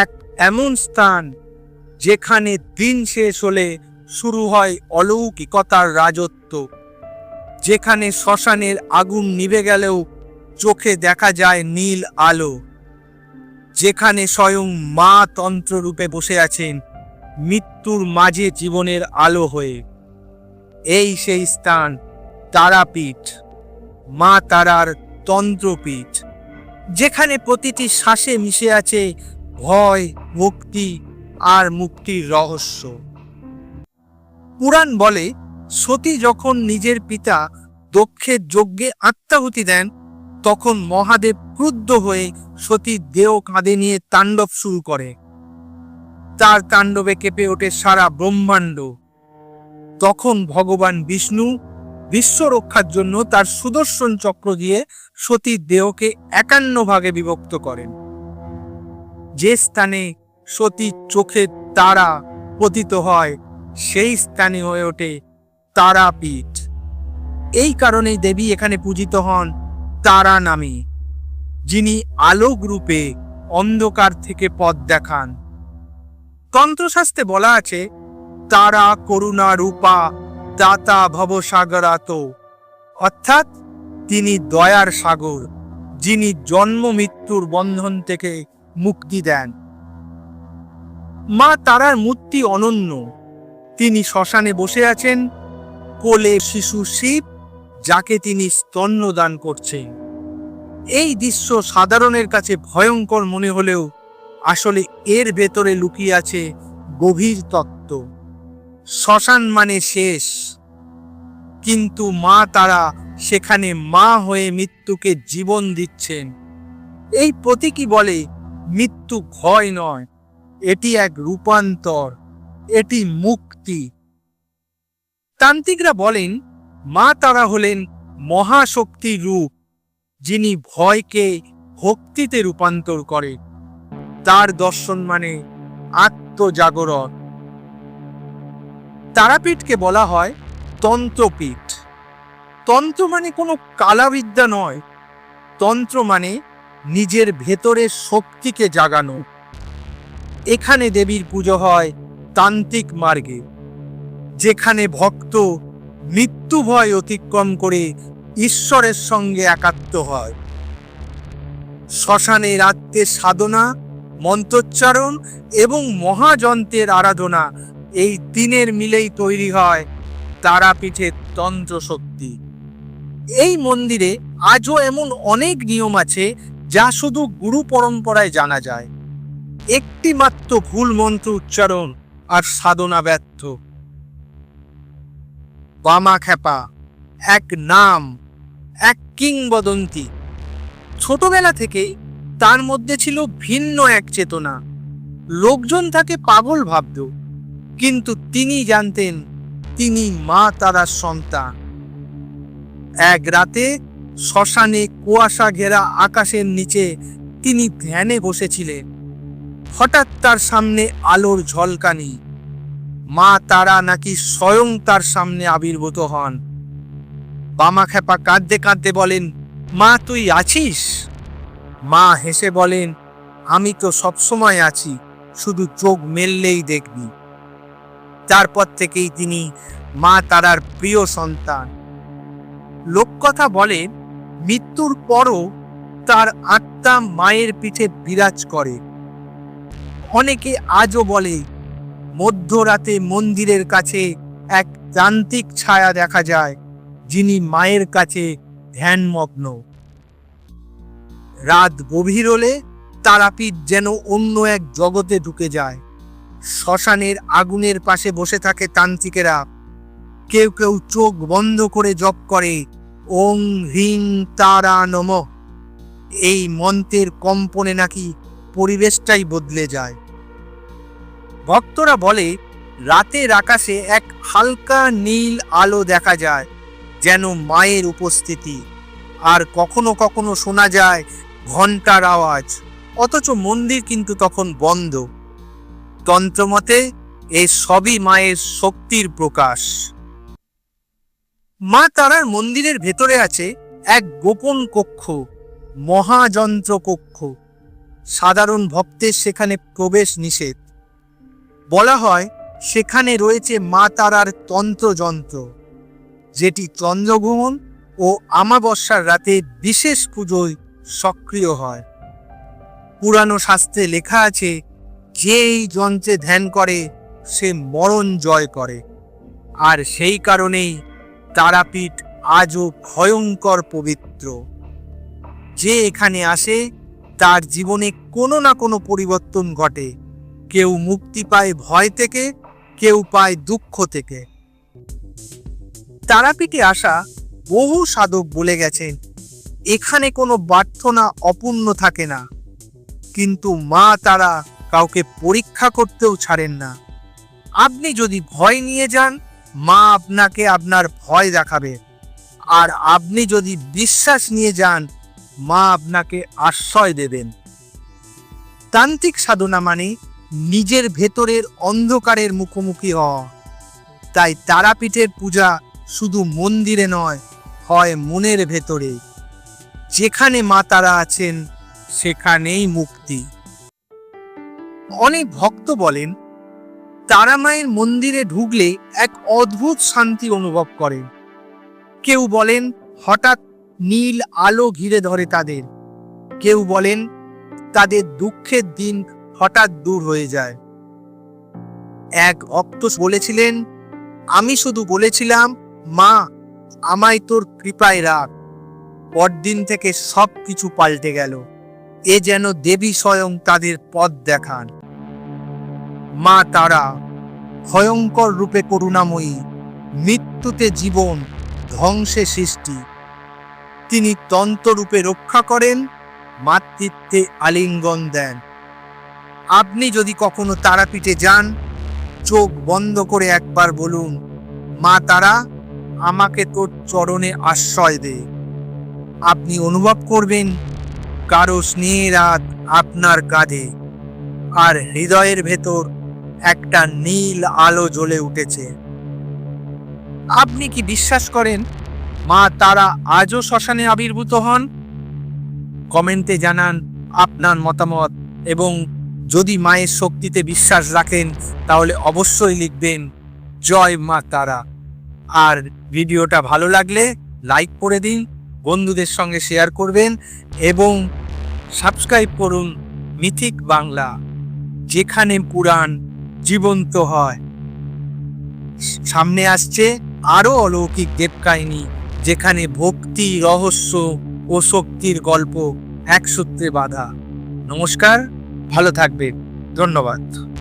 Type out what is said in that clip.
এক এমন স্থান যেখানে দিন শেষ হলে শুরু হয় অলৌকিকতার রাজত্ব, যেখানে শ্মশানের আগুন নিভে গেলেও চোখে দেখা যায় নীল আলো, যেখানে স্বয়ং মা তন্ত্ররূপে বসে আছেন মৃত্যুর মাঝে জীবনের আলো হয়ে। এই সেই স্থান, তারাপীঠ, মা তারার তন্ত্রপীঠ, যেখানে প্রতিটি শ্বাসে মিশে আছে ভয়, মুক্তি আর মুক্তির রহস্য। পুরাণ বলে, সতী যখন নিজের পিতা দক্ষের যজ্ঞে আত্মাহুতি দেন, তখন মহাদেব ক্রুদ্ধ হয়ে সতীর দেহ কাঁধে নিয়ে তাণ্ডব শুরু করে। তার তাণ্ডবে কেঁপে ওঠে সারা ব্রহ্মাণ্ড। তখন ভগবান বিষ্ণু বিশ্ব রক্ষার জন্য তার সুদর্শন চক্র দিয়ে সতীর দেহকে একান্ন ভাগে বিভক্ত করেন। যে স্থানে সতীর চোখের তারা পতিত হয়, সেই স্থানে হয়ে ওঠে তারাপীঠ। এই কারণেই দেবী এখানে পূজিত হন তারা নামে, যিনি আলোক রূপে অন্ধকার থেকে পথ দেখান। তন্ত্রশাস্ত্রে বলা আছে, তারা করুণা রূপা দাতা ভবসাগরাত অর্থাৎ তিনি দয়ার সাগর, যিনি জন্ম মৃত্যুর বন্ধন থেকে মুক্তি দেন। মা তারার মূর্তি অনন্য। তিনি শ্মশানে বসে আছেন। কোলে শিশু শিব, যাকে তিনি স্তন্যদান করছেন। এই দৃশ্য সাধারণের কাছে ভয়ঙ্কর মনে হলেও আসলে এর ভেতরে লুকিয়ে আছে গভীর তত্ত্ব। শ্মশান মানে শেষ। কিন্তু মা তারা সেখানে মা হয়ে মৃত্যুকে জীবন দিচ্ছেন। এই প্রতীকী বলে মৃত্যু ভয় নয়। এটি এক রূপান্তর, এটি মুক্তি। তান্ত্রিকরা বলেন, মা তারা হলেন মহাশক্তির রূপ, যিনি ভয়কে ভক্তিতে রূপান্তর করে। তার দর্শন মানে আত্মজাগরণ। তারাপীঠকে বলা হয় তন্ত্রপীঠ। তন্ত্র মানে কোনো কালাবিদ্যা নয়। তন্ত্র মানে নিজের ভেতরের শক্তিকে জাগানো। এখানে দেবীর পুজো হয় তান্ত্রিক মার্গে, যেখানে ভক্ত মৃত্যু ভয় অতিক্রম করে ঈশ্বরের সঙ্গে একাত্ম হয়। শ্মশানে রাত্রে সাধনা, মন্ত্রোচ্চারণ এবং মহাযন্ত্রের আরাধনা এই তিনের মিলেই তৈরি হয় তারাপীঠের তন্ত্র শক্তি এই মন্দিরে আজও এমন অনেক নিয়ম আছে যা শুধু গুরু পরম্পরায় জানা যায়। একটি মাত্র ভুল মন্ত্র উচ্চারণ আর সাধনা ব্যর্থ। বামা খেপা এক নাম, এক কিংবদন্তি ছোটবেলা থেকেই তার মধ্যে ছিল ভিন্ন এক চেতনা। লোকজন তাকে পাগল ভাবত, কিন্তু তিনি জানতেন, তিনি মা তারার সন্তান। এক রাতে শ্মশানে কুয়াশা ঘেরা আকাশের নিচে তিনি ধ্যানে বসেছিলেন। হঠাৎ তার সামনে আলোর ঝলকানি। মা তারা নাকি স্বয়ং তার সামনে আবির্ভূত হন। বামা খেপা কাঁদতে কাঁদতে বলেন, মা, তুই আছিস? মা হেসে বলেন, আমি তো সবসময় আছি, শুধু চোখ মেললেই দেখবি। তারপর থেকেই তিনি মা তারার প্রিয় সন্তান। লোককথা বলে মৃত্যুর পরও তার আত্মা মায়ের পিঠে বিরাজ করে। অনেকে আজও বলে, মধ্যরাতে মন্দিরের কাছে এক যান্ত্রিক ছায়া দেখা যায়, যিনি মায়ের কাছে ধ্যানমগ্ন। রাত গভীর হলে তারাপীঠ যেন অন্য এক জগতে ঢুকে যায়। শ্মশানের আগুনের পাশে বসে থাকে তান্ত্রিকেরা। কেউ কেউ চোখ বন্ধ করে জপ করে ওং হ্রিং তারা নম। এই মন্ত্রের কম্পনে নাকি পরিবেশটাই বদলে যায়। ভক্তরা বলে, রাতের আকাশে এক হালকা নীল আলো দেখা যায়, যেন মায়ের উপস্থিতি। আর কখনো কখনো শোনা যায় ঘণ্টার আওয়াজ, অথচ মন্দির কিন্তু তখন বন্ধ। তন্ত্রমতে এই সবই মায়ের শক্তির প্রকাশ। মা তারার মন্দিরের ভেতরে আছে এক গোপন কক্ষ, মহাযন্ত্র কক্ষ। সাধারণ ভক্তের সেখানে প্রবেশ নিষেধ। বলা হয়, সেখানে রয়েছে মা তারার তন্ত্রযন্ত্র, যেটি চন্দ্রগ্রহণ ও আমাবস্যার রাতে বিশেষ পুজোয় সক্রিয় হয়। পুরানো শাস্ত্রে লেখা আছে যে এই যন্ত্রে ধ্যান করে, সে মরণ জয় করে। আর সেই কারণেই তারাপীঠ আজও ভয়ঙ্কর পবিত্র। যে এখানে আসে, তার জীবনে কোনো না কোনো পরিবর্তন ঘটে। কেউ মুক্তি পায় ভয় থেকে, কেউ পায় দুঃখ থেকে। তারাপীঠে আসা বহু সাধক বলে গেছেন, এখানে কোনো প্রার্থনা অপূর্ণ থাকে না। কিন্তু মা তারা কাউকে পরীক্ষা করতেও ছাড়েন না। আপনি যদি ভয় নিয়ে যান মা আপনাকে আপনার ভয় দেখাবে। আর আপনি যদি বিশ্বাস নিয়ে যান, মা আপনাকে আশ্রয় দেবেন। তান্ত্রিক সাধনা মানে নিজের ভেতরের অন্ধকারের মুখোমুখি হওয়া। তাই তারাপীঠের পূজা শুধু মন্দিরে নয়, হয় মনের ভেতরে। যেখানে মা তারা আছেন, সেখানেই মুক্তি। অনেক ভক্ত বলেন তারা মায়ের মন্দিরে ঢুকলে এক অদ্ভুত শান্তি অনুভব করেন কেউ বলেন, হঠাৎ নীল আলো ঘিরে ধরে তাদের। কেউ বলেন, তাদের দুঃখের দিন হঠাৎ দূর হয়ে যায়। এক ভক্ত বলেছিলেন, আমি শুধু বলেছিলাম, মা, আমায় তোর কৃপায় রাখ। পরদিন থেকে সব কিছু পাল্টে গেল। এ যেন দেবী স্বয়ং তাদের পথ দেখান। মা তারা, ভয়ঙ্কর রূপে করুণাময়ী, মৃত্যুতে জীবন ধ্বংসে সৃষ্টি। তিনি তন্ত্ররূপে রক্ষা করেন, মাতৃত্বে আলিঙ্গন দেন। আপনি যদি কখনো তারাপীঠে যান, চোখ বন্ধ করে একবার বলুন, মা তারা, আমাকে তোর চরণে আশ্রয় দে। আপনি অনুভব করবেন, কারও স্নেহের হাত আপনার কাঁধে, আর হৃদয়ের ভেতর একটা নীল আলো জ্বলে উঠেছে। আপনি কি বিশ্বাস করেন? মা তারা আজও শ্মশানে আবির্ভূত হন? কমেন্টে জানান আপনার মতামত এবং যদি মায়ের শক্তিতে বিশ্বাস রাখেন, তাহলে অবশ্যই লিখবেন, জয় মা তারা। আর ভিডিওটা ভালো লাগলে লাইক করে দিন, বন্ধুদের সঙ্গে শেয়ার করবেন এবং সাবস্ক্রাইব করুন মিথিক বাংলা, যেখানে পুরাণ জীবন্ত হয়। সামনে আসছে আরও অলৌকিক দেব দেবকাহিনী যেখানে ভক্তি, রহস্য ও শক্তির গল্প এক সূত্রে বাঁধা। নমস্কার, ভালো থাকবেন। ধন্যবাদ।